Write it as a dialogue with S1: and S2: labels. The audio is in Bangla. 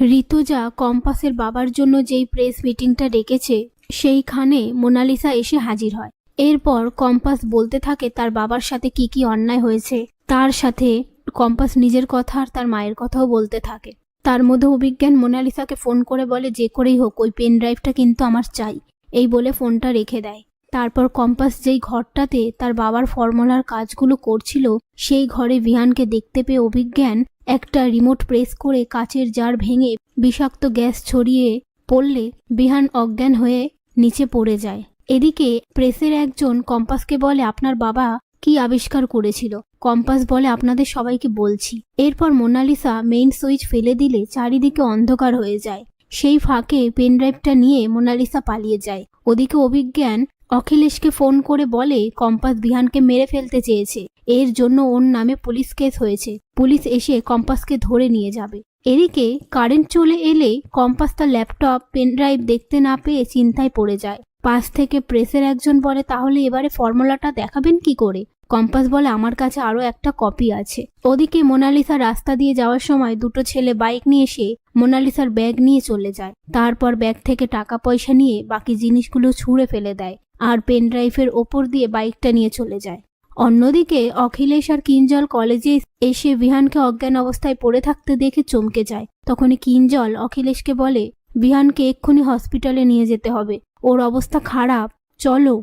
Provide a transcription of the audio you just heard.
S1: ঋতুজা কম্পাসের বাবার জন্য যেই প্রেস মিটিংটা ডেকেছে, সেইখানে মোনালিসা এসে হাজির হয়। এরপর কম্পাস বলতে থাকে তার বাবার সাথে কি কি অন্যায় হয়েছে। তার সাথে কম্পাস নিজের কথা আর তার মায়ের কথাও বলতে থাকে। তার মধ্যে অভিজ্ঞান মোনালিসাকে ফোন করে বলে, যে করেই হোক, ওই পেন ড্রাইভটা কিন্তু আমার চাই। এই বলে ফোনটা রেখে দেয়। তারপর কম্পাস যেই ঘরটাতে তার বাবার ফর্মুলার কাজগুলো করছিল, সেই ঘরে বিহানকে দেখতে পেয়ে অভিজ্ঞান একটা রিমোট প্রেস করে কাচের জার ভেঙে বিষাক্ত গ্যাস ছড়িয়ে পড়লে বিহান অজ্ঞান হয়ে নিচে পড়ে যায়। এদিকে প্রেসের একজন কম্পাসকে বলে, আপনার বাবা কি আবিষ্কার করেছিল? কম্পাস বলে, আপনাদের সবাইকে বলছি। এরপর মোনালিসা মেইন সুইচ ফেলে দিলে চারিদিকে অন্ধকার হয়ে যায়। সেই ফাঁকে পেনড্রাইভটা নিয়ে মোনালিসা পালিয়ে যায়। ওদিকে অভিজ্ঞান অখিলেশকে ফোন করে বলে কম্পাস বিহানকে মেরে ফেলতে চেয়েছে। এর জন্য ওর নামে পুলিশ কেস হয়েছে। পুলিশ এসে কম্পাসকে ধরে নিয়ে যাবে। এদিকে কারেন্ট চলে এলে কম্পাস তার ল্যাপটপ পেনড্রাইভ দেখতে না পেয়ে চিন্তায় পড়ে যায়। পাশ থেকে প্রেসের একজন বলে, তাহলে এবারে ফর্মুলাটা দেখাবেন কি করে? কম্পাস বলে, আমার কাছে আরও একটা কপি আছে। ওদিকে মোনালিসা রাস্তা দিয়ে যাওয়ার সময় দুটো ছেলে বাইক নিয়ে এসে মোনালিসার ব্যাগ নিয়ে চলে যায়। তারপর ব্যাগ থেকে টাকা পয়সা নিয়ে বাকি জিনিসগুলো ছুঁড়ে ফেলে দেয়। আর পেন ড্রাইভের ওপর দিয়ে বাইকটা নিয়ে চলে যায়। অন্যদিকে অখিলেশ আর কিঞ্জল কলেজে এসে বিহানকে অজ্ঞান অবস্থায় পড়ে থাকতে দেখে চমকে যায়। তখনই কিঞ্জল অখিলেশকে বলে, বিহানকে এক্ষুনি হসপিটালে নিয়ে যেতে হবে। ওর অবস্থা খারাপ। চলো।